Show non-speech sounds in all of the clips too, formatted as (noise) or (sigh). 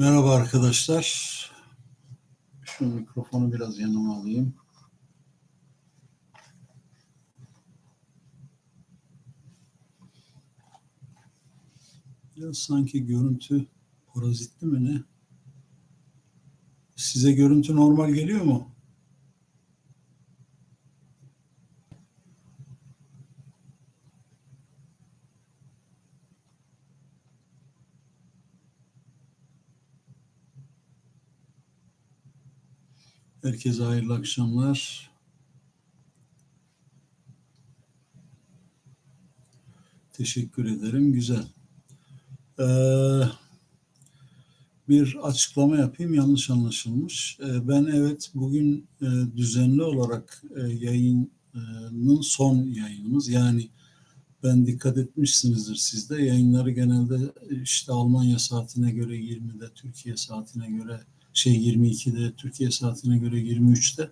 Merhaba arkadaşlar. Şu mikrofonu biraz yanıma alayım. Biraz sanki görüntü parazitli mi ne? Size görüntü normal geliyor mu? Herkese hayırlı akşamlar. Teşekkür ederim. Güzel. Ee, bir açıklama yapayım. Yanlış anlaşılmış. Ee, ben evet bugün e, düzenli olarak e, yayının son yayınımız. Yani ben dikkat etmişsinizdir siz de. Yayınları genelde işte Almanya saatine göre 20'de, Türkiye saatine göre şey 22'de Türkiye saatine göre 23'te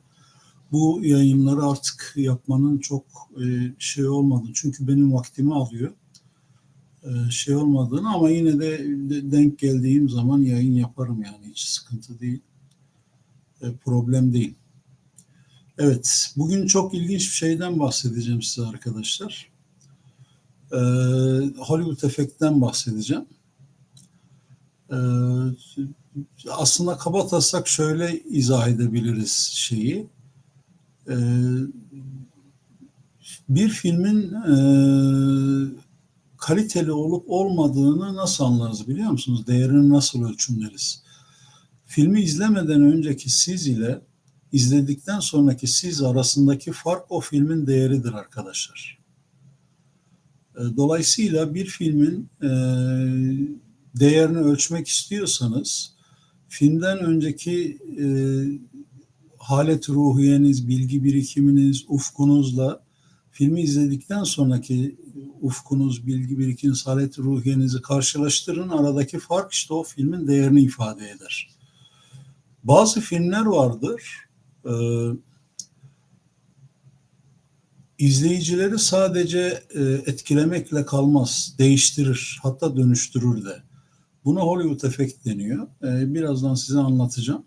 bu yayınları artık yapmanın çok e, şey olmadı. Çünkü benim vaktimi alıyor. E, şey olmadığını ama yine de, de denk geldiğim zaman yayın yaparım yani hiç sıkıntı değil. E, problem değil. Evet, bugün çok ilginç bir şeyden bahsedeceğim size arkadaşlar. E, Hollywood efektten bahsedeceğim. E, aslında kaba taslak şöyle izah edebiliriz şeyi. Ee, bir filmin e, kaliteli olup olmadığını nasıl anlarız biliyor musunuz? Değerini nasıl ölçümleriz? Filmi izlemeden önceki siz ile izledikten sonraki siz arasındaki fark o filmin değeridir arkadaşlar. Ee, dolayısıyla bir filmin e, değerini ölçmek istiyorsanız filmden önceki e, halet ruhiyeniz, bilgi birikiminiz, ufkunuzla filmi izledikten sonraki ufkunuz, bilgi birikiminiz, halet ruhiyenizi karşılaştırın. Aradaki fark işte o filmin değerini ifade eder. Bazı filmler vardır. E, izleyicileri sadece e, etkilemekle kalmaz, değiştirir, hatta dönüştürür de. Buna Hollywood efekt deniyor. Ee, birazdan size anlatacağım.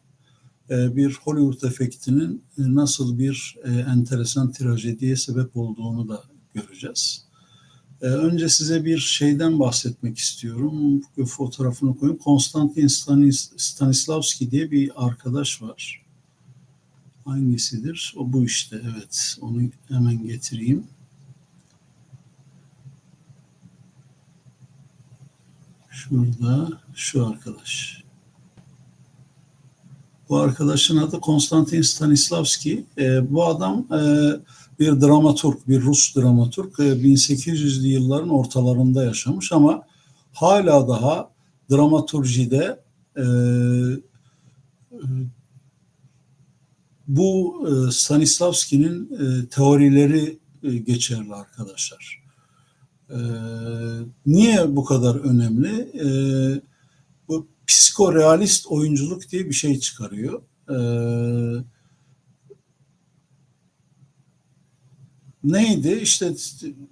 Ee, bir Hollywood efektinin nasıl bir e, enteresan trajediye sebep olduğunu da göreceğiz. Ee, önce size bir şeyden bahsetmek istiyorum. Fotoğrafını koyayım. Konstantin Stanislavski diye bir arkadaş var. Hangisidir? O bu işte. Evet. Onu hemen getireyim. Şurada şu arkadaş. Bu arkadaşın adı Konstantin Stanislavski. E, bu adam e, bir dramaturg, bir Rus dramaturg. E, 1800'lü yılların ortalarında yaşamış ama hala daha dramaturjide e, bu e, Stanislavski'nin e, teorileri e, geçerli arkadaşlar. Ee, niye bu kadar önemli? Ee, bu psikorealist oyunculuk diye bir şey çıkarıyor. Ee, neydi? İşte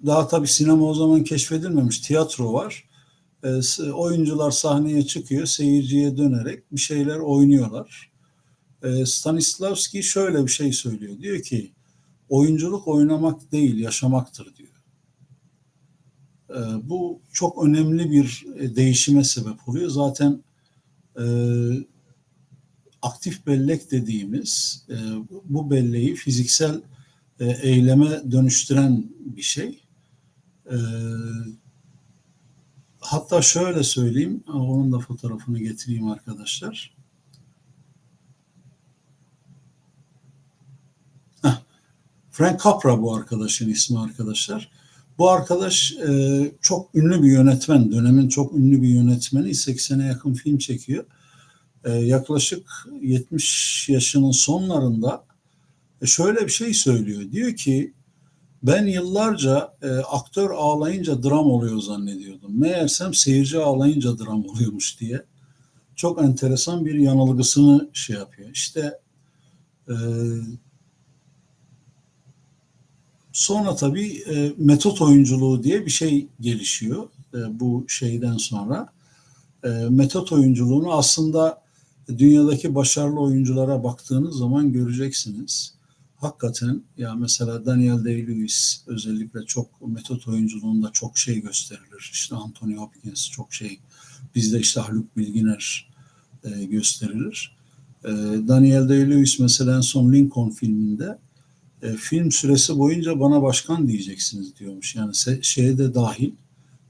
daha tabii sinema o zaman keşfedilmemiş. Tiyatro var. Ee, oyuncular sahneye çıkıyor, seyirciye dönerek bir şeyler oynuyorlar. Ee, Stanislavski şöyle bir şey söylüyor. Diyor ki oyunculuk oynamak değil, yaşamaktır diyor. Ee, bu çok önemli bir e, değişime sebep oluyor. Zaten e, aktif bellek dediğimiz e, bu belleği fiziksel e, eyleme dönüştüren bir şey. E, hatta şöyle söyleyeyim, onun da fotoğrafını getireyim arkadaşlar. Frank Capra bu arkadaşın ismi arkadaşlar. Bu arkadaş e, çok ünlü bir yönetmen, dönemin çok ünlü bir yönetmeni. 80'e yakın film çekiyor. E, yaklaşık 70 yaşının sonlarında e, şöyle bir şey söylüyor. Diyor ki ben yıllarca e, aktör ağlayınca dram oluyor zannediyordum. Meğersem seyirci ağlayınca dram oluyormuş diye. Çok enteresan bir yanılgısını şey yapıyor. İşte e, Sonra tabii e, metot oyunculuğu diye bir şey gelişiyor e, bu şeyden sonra. e, metot oyunculuğunu aslında dünyadaki başarılı oyunculara baktığınız zaman göreceksiniz. Hakikaten ya mesela Daniel Day-Lewis özellikle çok metot oyunculuğunda çok şey gösterilir. İşte Anthony Hopkins çok şey. Bizde işte Haluk Bilginer e, gösterilir. E, Daniel Day-Lewis mesela en son Lincoln filminde e, film süresi boyunca bana başkan diyeceksiniz diyormuş. Yani se- şeye de dahil,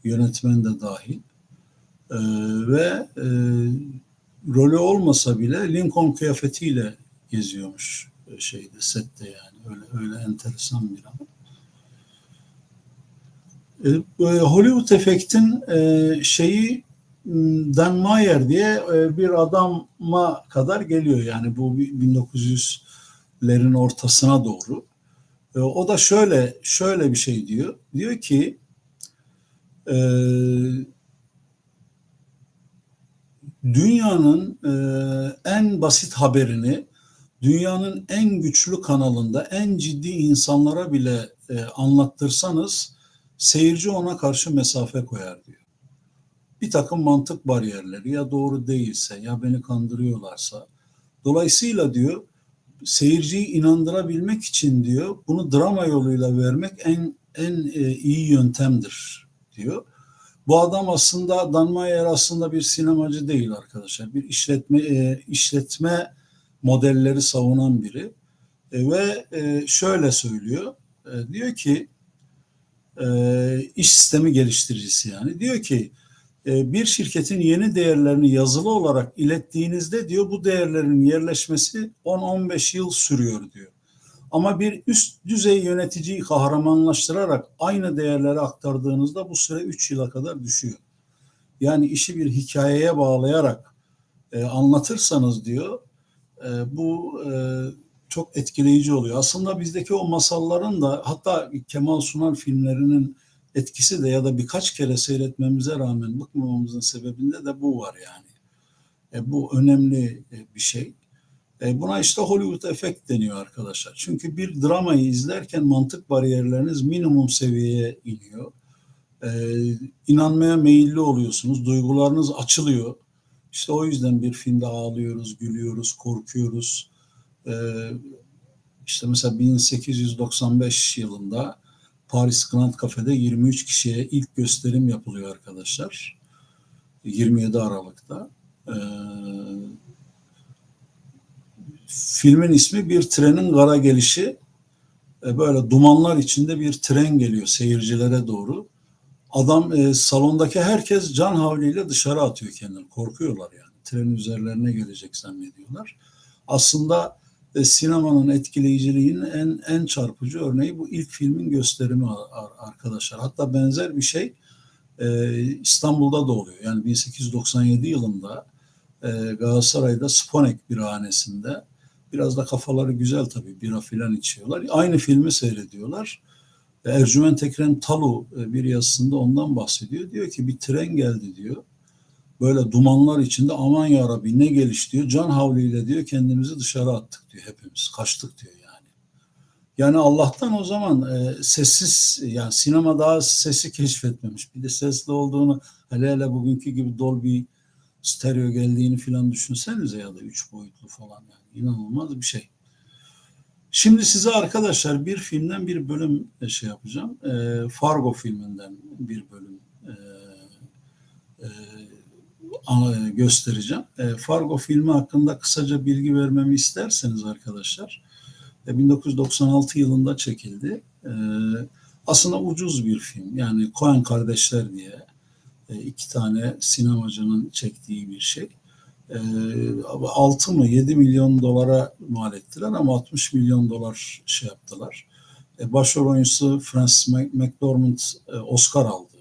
yönetmen de dahil. E, ve e, rolü olmasa bile Lincoln kıyafetiyle geziyormuş e, şeyde sette yani öyle öyle enteresan bir adam. E, Hollywood Efekt'in şeyi Dan Mayer diye bir adama kadar geliyor yani bu 1900'lerin ortasına doğru. E, o da şöyle şöyle bir şey diyor. Diyor ki e, dünyanın e, en basit haberini dünyanın en güçlü kanalında en ciddi insanlara bile e, anlattırsanız seyirci ona karşı mesafe koyar diyor. Bir takım mantık bariyerleri ya doğru değilse ya beni kandırıyorlarsa dolayısıyla diyor seyirciyi inandırabilmek için diyor bunu drama yoluyla vermek en en e, iyi yöntemdir diyor. Bu adam aslında Dan Mayer aslında bir sinemacı değil arkadaşlar. Bir işletme e, işletme modelleri savunan biri. E, ve e, şöyle söylüyor. E, diyor ki e, iş sistemi geliştiricisi yani. Diyor ki bir şirketin yeni değerlerini yazılı olarak ilettiğinizde diyor bu değerlerin yerleşmesi 10-15 yıl sürüyor diyor. Ama bir üst düzey yöneticiyi kahramanlaştırarak aynı değerleri aktardığınızda bu süre 3 yıla kadar düşüyor. Yani işi bir hikayeye bağlayarak e, anlatırsanız diyor e, bu e, çok etkileyici oluyor. Aslında bizdeki o masalların da hatta Kemal Sunal filmlerinin etkisi de ya da birkaç kere seyretmemize rağmen bıkmamamızın sebebinde de bu var yani. E, bu önemli e, bir şey. E, buna işte Hollywood efekt deniyor arkadaşlar. Çünkü bir dramayı izlerken mantık bariyerleriniz minimum seviyeye iniyor. E, inanmaya meyilli oluyorsunuz. Duygularınız açılıyor. İşte o yüzden bir filmde ağlıyoruz, gülüyoruz, korkuyoruz. E, işte mesela 1895 yılında Paris Grand Cafe'de 23 kişiye ilk gösterim yapılıyor arkadaşlar. 27 Aralık'ta. Ee, filmin ismi bir trenin gara gelişi. Ee, böyle dumanlar içinde bir tren geliyor seyircilere doğru. Adam e, salondaki herkes can havliyle dışarı atıyor kendini. Korkuyorlar yani. Trenin üzerlerine gelecek zannediyorlar. Aslında e, sinemanın etkileyiciliğinin en en çarpıcı örneği bu ilk filmin gösterimi arkadaşlar. Hatta benzer bir şey e, İstanbul'da da oluyor. Yani 1897 yılında e, Galatasaray'da Sponek birhanesinde biraz da kafaları güzel tabii bira filan içiyorlar. Aynı filmi seyrediyorlar. Ercüment Ekrem Talu bir yazısında ondan bahsediyor. Diyor ki bir tren geldi diyor böyle dumanlar içinde aman ya Rabbi ne geliş diyor. Can havliyle diyor kendimizi dışarı attık diyor hepimiz. Kaçtık diyor yani. Yani Allah'tan o zaman e, sessiz yani sinema daha sesi keşfetmemiş. Bir de sesli olduğunu hele hele bugünkü gibi Dolby stereo geldiğini filan düşünsenize ya da üç boyutlu falan yani inanılmaz bir şey. Şimdi size arkadaşlar bir filmden bir bölüm e, şey yapacağım. E, Fargo filminden bir bölüm e, e, göstereceğim. E, Fargo filmi hakkında kısaca bilgi vermemi isterseniz arkadaşlar. 1996 e, yılında çekildi. E, aslında ucuz bir film. Yani Coen kardeşler diye iki tane sinemacının çektiği bir şey. 6 mı 7 milyon dolara mal ettiler ama 60 milyon dolar şey yaptılar. Başrol oyuncusu Francis McDormand Oscar aldı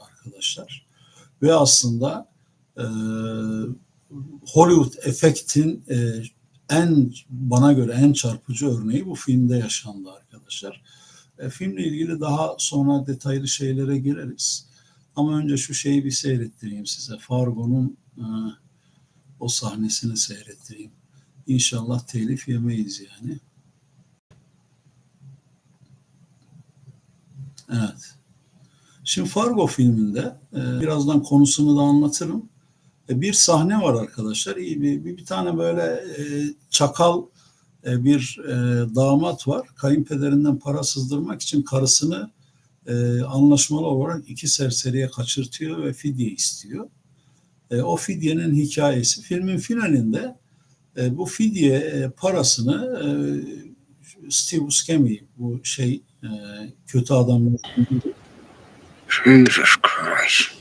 arkadaşlar. Ve aslında e, Hollywood efektin e, en bana göre en çarpıcı örneği bu filmde yaşandı arkadaşlar. E, filmle ilgili daha sonra detaylı şeylere gireriz. Ama önce şu şeyi bir seyrettireyim size. Fargo'nun e, o sahnesini seyrettireyim. İnşallah telif yemeyiz yani. Evet. Şimdi Fargo filminde e, birazdan konusunu da anlatırım. E, bir sahne var arkadaşlar. Bir, bir, bir tane böyle e, çakal e, bir e, damat var. Kayınpederinden para sızdırmak için karısını e, anlaşmalı olarak iki serseriye kaçırtıyor ve fidye istiyor. E, o fidyenin hikayesi. Filmin finalinde e, bu fidye e, parasını e, Steve Buscemi bu şey e, kötü adamlar Jesus Christ.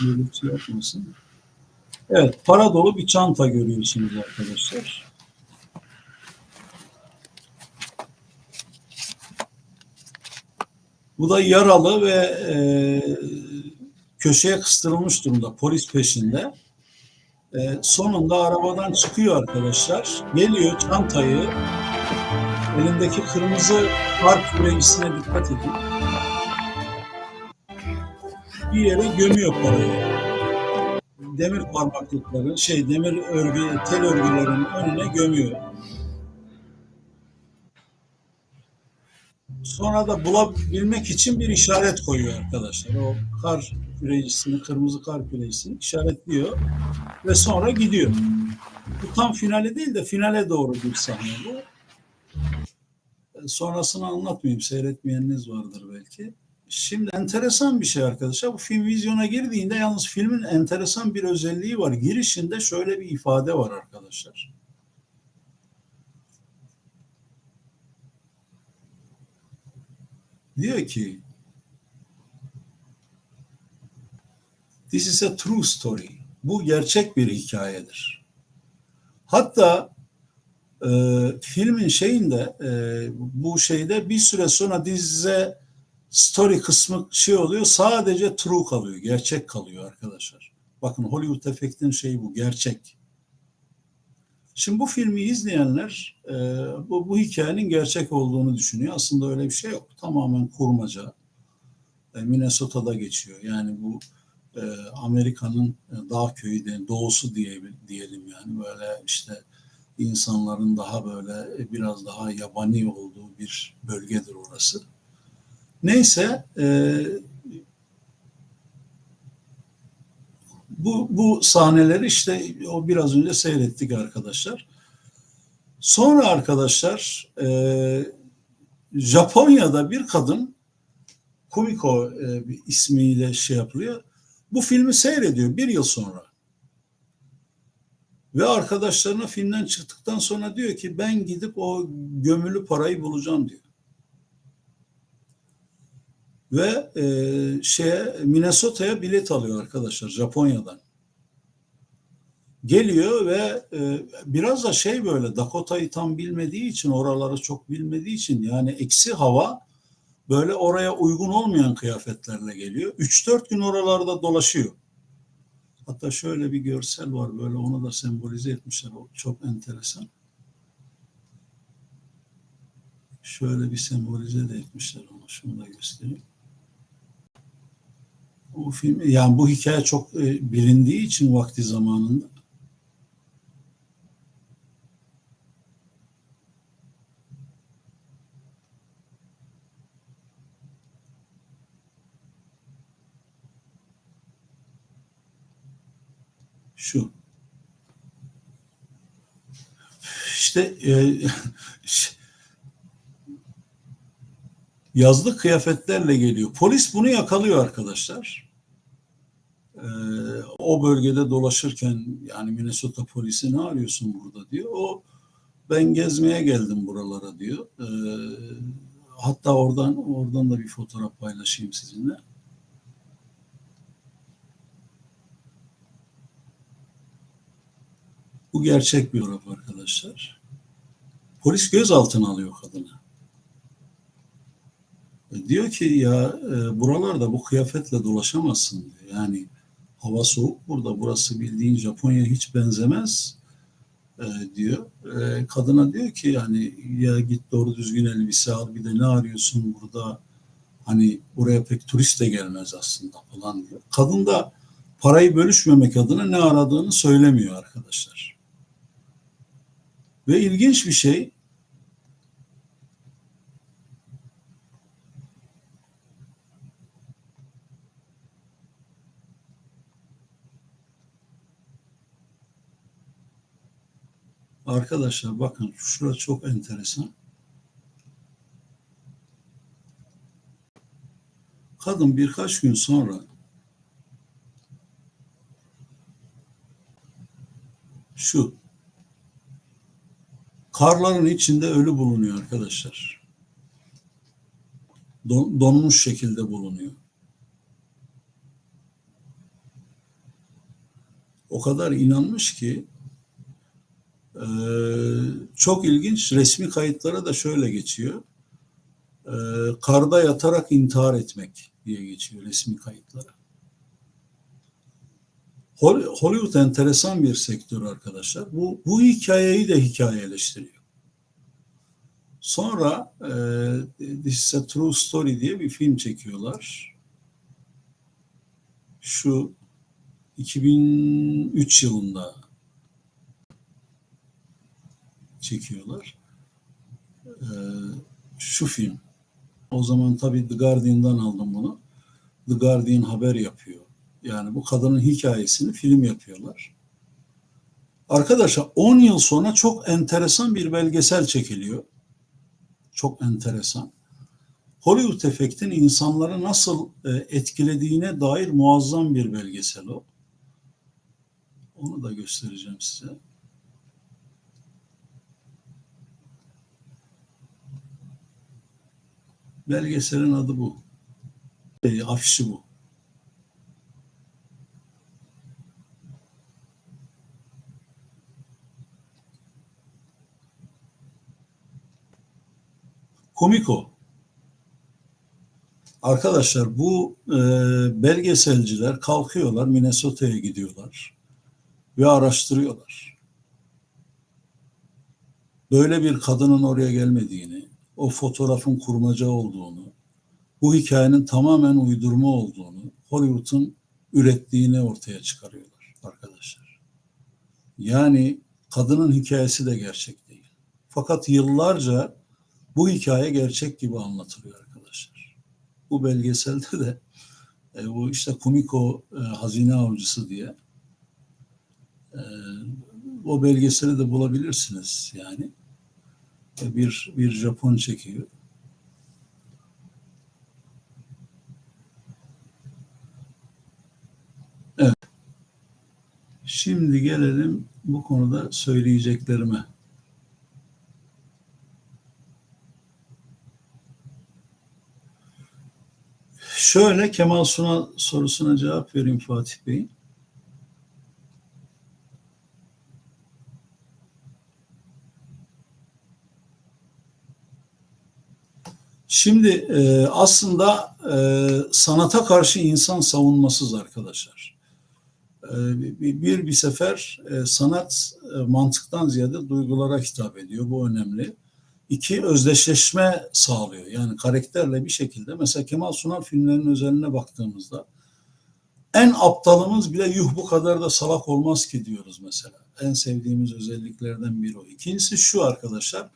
Gürültü yapmasın. Evet, para dolu bir çanta görüyorsunuz arkadaşlar. Bu da yaralı ve e, köşeye kıstırılmış durumda polis peşinde. E, sonunda arabadan çıkıyor arkadaşlar. Geliyor çantayı elindeki kırmızı kar küreğisine dikkat edin. Bir yere gömüyor parayı. Demir parmaklıkları, şey demir örgü, tel örgülerin önüne gömüyor. Sonra da bulabilmek için bir işaret koyuyor arkadaşlar. O kar kürecisini, kırmızı kar kürecisini işaretliyor ve sonra gidiyor. Bu tam finale değil de finale doğru bir sahne bu. Sonrasını anlatmayayım, seyretmeyeniniz vardır belki. Şimdi enteresan bir şey arkadaşlar. Bu film vizyona girdiğinde yalnız filmin enteresan bir özelliği var. Girişinde şöyle bir ifade var arkadaşlar. Diyor ki This is a true story. Bu gerçek bir hikayedir. Hatta e, filmin şeyinde e, bu şeyde bir süre sonra dizize story kısmı şey oluyor sadece true kalıyor, gerçek kalıyor arkadaşlar. Bakın Hollywood efektin şeyi bu, gerçek. Şimdi bu filmi izleyenler e, bu, bu hikayenin gerçek olduğunu düşünüyor. Aslında öyle bir şey yok. Tamamen kurmaca. E, Minnesota'da geçiyor. Yani bu e, Amerika'nın dağ köyü de, doğusu diye, diyelim yani böyle işte insanların daha böyle biraz daha yabani olduğu bir bölgedir orası. Neyse e, bu, bu sahneleri işte o biraz önce seyrettik arkadaşlar. Sonra arkadaşlar e, Japonya'da bir kadın Kumiko e, ismiyle şey yapılıyor. Bu filmi seyrediyor bir yıl sonra. Ve arkadaşlarına filmden çıktıktan sonra diyor ki ben gidip o gömülü parayı bulacağım diyor. Ve e, şeye Minnesota'ya bilet alıyor arkadaşlar Japonya'dan. Geliyor ve e, biraz da şey böyle Dakota'yı tam bilmediği için oraları çok bilmediği için yani eksi hava böyle oraya uygun olmayan kıyafetlerle geliyor. 3-4 gün oralarda dolaşıyor. Hatta şöyle bir görsel var böyle onu da sembolize etmişler. O çok enteresan. Şöyle bir sembolize de etmişler onu. Şunu da göstereyim. Bu film yani bu hikaye çok e, bilindiği için vakti zamanında şu. İşte e, (laughs) yazlık kıyafetlerle geliyor. Polis bunu yakalıyor arkadaşlar. E, o bölgede dolaşırken yani Minnesota polisi ne arıyorsun burada diyor. O ben gezmeye geldim buralara diyor. E, hatta oradan oradan da bir fotoğraf paylaşayım sizinle. Bu gerçek bir fotoğraf arkadaşlar. Polis gözaltına alıyor kadını. Diyor ki ya e, buralarda bu kıyafetle dolaşamazsın diyor. Yani hava soğuk burada. Burası bildiğin Japonya hiç benzemez e, diyor. E, kadına diyor ki yani ya git doğru düzgün elbise al bir de ne arıyorsun burada? Hani buraya pek turist de gelmez aslında falan diyor. Kadın da parayı bölüşmemek adına ne aradığını söylemiyor arkadaşlar. Ve ilginç bir şey Arkadaşlar bakın şura çok enteresan. Kadın birkaç gün sonra şu karların içinde ölü bulunuyor arkadaşlar. Don, donmuş şekilde bulunuyor. O kadar inanmış ki e, çok ilginç resmi kayıtlara da şöyle geçiyor. E, karda yatarak intihar etmek diye geçiyor resmi kayıtlara. Hollywood enteresan bir sektör arkadaşlar. Bu, bu hikayeyi de hikayeleştiriyor. Sonra e, This is a True Story diye bir film çekiyorlar. Şu 2003 yılında çekiyorlar. E, şu film. O zaman tabii The Guardian'dan aldım bunu. The Guardian haber yapıyor. Yani bu kadının hikayesini film yapıyorlar. Arkadaşlar 10 yıl sonra çok enteresan bir belgesel çekiliyor. Çok enteresan. Hollywood efektin insanları nasıl e, etkilediğine dair muazzam bir belgesel o. Onu da göstereceğim size. Belgeselin adı bu. E, afişi bu. Komiko. Arkadaşlar bu e, belgeselciler kalkıyorlar Minnesota'ya gidiyorlar ve araştırıyorlar. Böyle bir kadının oraya gelmediğini, o fotoğrafın kurmaca olduğunu, bu hikayenin tamamen uydurma olduğunu Hollywood'un ürettiğini ortaya çıkarıyorlar arkadaşlar. Yani kadının hikayesi de gerçek değil. Fakat yıllarca bu hikaye gerçek gibi anlatılıyor arkadaşlar. Bu belgeselde de e, bu işte Kumiko e, Hazine Avcısı diye e, o belgeseli de bulabilirsiniz yani. Bir bir Japon çekiyor. Evet. Şimdi gelelim bu konuda söyleyeceklerime. Şöyle Kemal Sunal sorusuna cevap vereyim Fatih Bey. Şimdi e, aslında e, sanata karşı insan savunmasız arkadaşlar. E, bir bir sefer e, sanat e, mantıktan ziyade duygulara hitap ediyor. Bu önemli. İki, özdeşleşme sağlıyor. Yani karakterle bir şekilde. Mesela Kemal Sunal filmlerinin özeline baktığımızda en aptalımız bile yuh bu kadar da salak olmaz ki diyoruz mesela. En sevdiğimiz özelliklerden biri o. İkincisi şu arkadaşlar.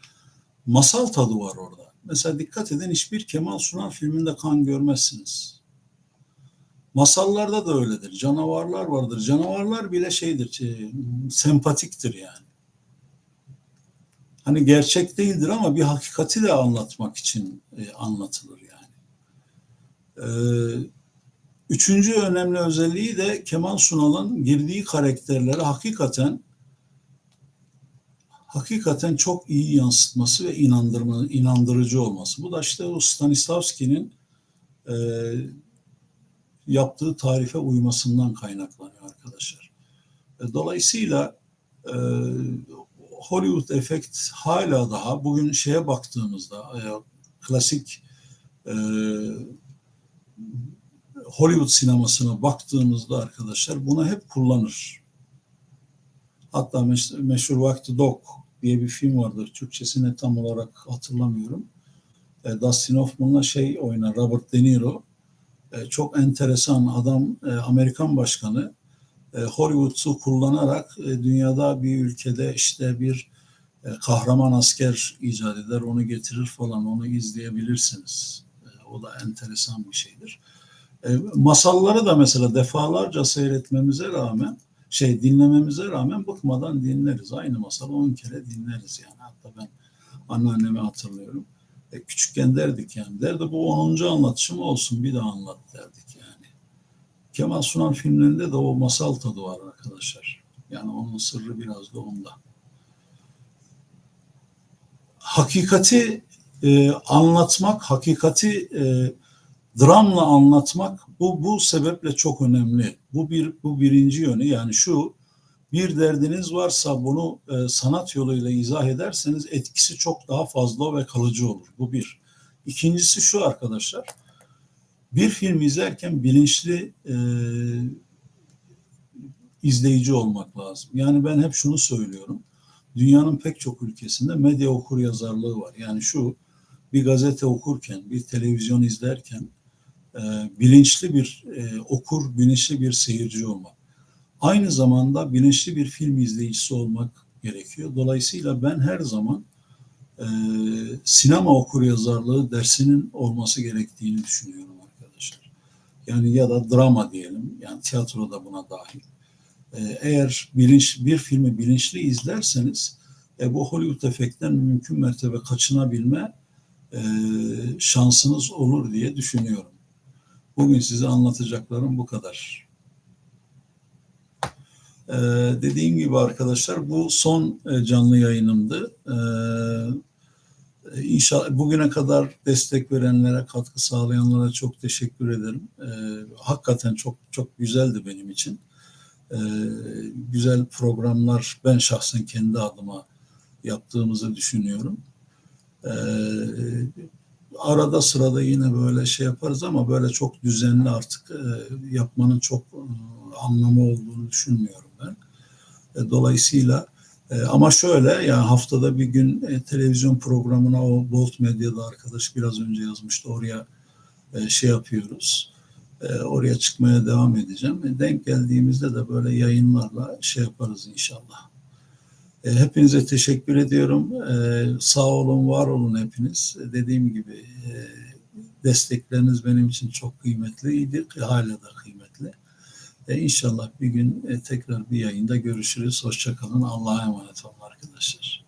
Masal tadı var orada. Mesela dikkat edin hiçbir Kemal Sunal filminde kan görmezsiniz. Masallarda da öyledir. Canavarlar vardır. Canavarlar bile şeydir, şey, sempatiktir yani hani gerçek değildir ama bir hakikati de anlatmak için e, anlatılır yani. E, üçüncü önemli özelliği de Kemal Sunal'ın girdiği karakterleri hakikaten hakikaten çok iyi yansıtması ve inandırma, inandırıcı olması. Bu da işte o Stanislavski'nin e, yaptığı tarife uymasından kaynaklanıyor arkadaşlar. E, dolayısıyla e, Hollywood efekt hala daha bugün şeye baktığımızda e, klasik e, Hollywood sinemasına baktığımızda arkadaşlar bunu hep kullanır. Hatta meş, meşhur Vakti Dog diye bir film vardır. Türkçesini tam olarak hatırlamıyorum. E, Dustin Hoffman'la şey oynar Robert De Niro. E, çok enteresan adam e, Amerikan başkanı e, Hollywood'u kullanarak e, dünyada bir ülkede işte bir e, kahraman asker icat eder, onu getirir falan, onu izleyebilirsiniz. O da enteresan bir şeydir. Masalları da mesela defalarca seyretmemize rağmen şey dinlememize rağmen bıkmadan dinleriz. Aynı masalı 10 kere dinleriz yani. Hatta ben anneannemi hatırlıyorum. E, küçükken derdik yani. Derdi bu 10. anlatışım olsun bir daha anlat derdik yani. Kemal Sunal filmlerinde de o masal tadı var arkadaşlar. Yani onun sırrı biraz da onda. Hakikati e, anlatmak, hakikati e, dramla anlatmak bu bu sebeple çok önemli. Bu bir bu birinci yönü yani şu bir derdiniz varsa bunu e, sanat yoluyla izah ederseniz etkisi çok daha fazla ve kalıcı olur. Bu bir. İkincisi şu arkadaşlar. Bir film izlerken bilinçli e, izleyici olmak lazım. Yani ben hep şunu söylüyorum. Dünyanın pek çok ülkesinde medya okur yazarlığı var. Yani şu bir gazete okurken, bir televizyon izlerken e, bilinçli bir e, okur, bilinçli bir seyirci olmak. Aynı zamanda bilinçli bir film izleyicisi olmak gerekiyor. Dolayısıyla ben her zaman e, sinema okur yazarlığı dersinin olması gerektiğini düşünüyorum arkadaşlar. Yani ya da drama diyelim, yani tiyatro da buna dahil. E, eğer bilinç bir filmi bilinçli izlerseniz e, bu Hollywood efektten mümkün mertebe kaçınabilme e, şansınız olur diye düşünüyorum. Bugün size anlatacaklarım bu kadar. Ee, dediğim gibi arkadaşlar bu son e, canlı yayınımdı. Ee, inşallah bugüne kadar destek verenlere, katkı sağlayanlara çok teşekkür ederim. Ee, hakikaten çok çok güzeldi benim için. Ee, güzel programlar ben şahsen kendi adıma yaptığımızı düşünüyorum. Ee, arada sırada yine böyle şey yaparız ama böyle çok düzenli artık e, yapmanın çok e, anlamı olduğunu düşünmüyorum ben. E, dolayısıyla ama şöyle yani haftada bir gün televizyon programına o Bolt Medya'da arkadaş biraz önce yazmıştı oraya şey yapıyoruz. Oraya çıkmaya devam edeceğim. E, denk geldiğimizde de böyle yayınlarla şey yaparız inşallah. E, hepinize teşekkür ediyorum. E, sağ olun, var olun hepiniz. E, dediğim gibi destekleriniz benim için çok kıymetliydi. Hala da kıymetli. E, inşallah bir gün tekrar bir yayında görüşürüz. Hoşçakalın. Allah'a emanet olun arkadaşlar.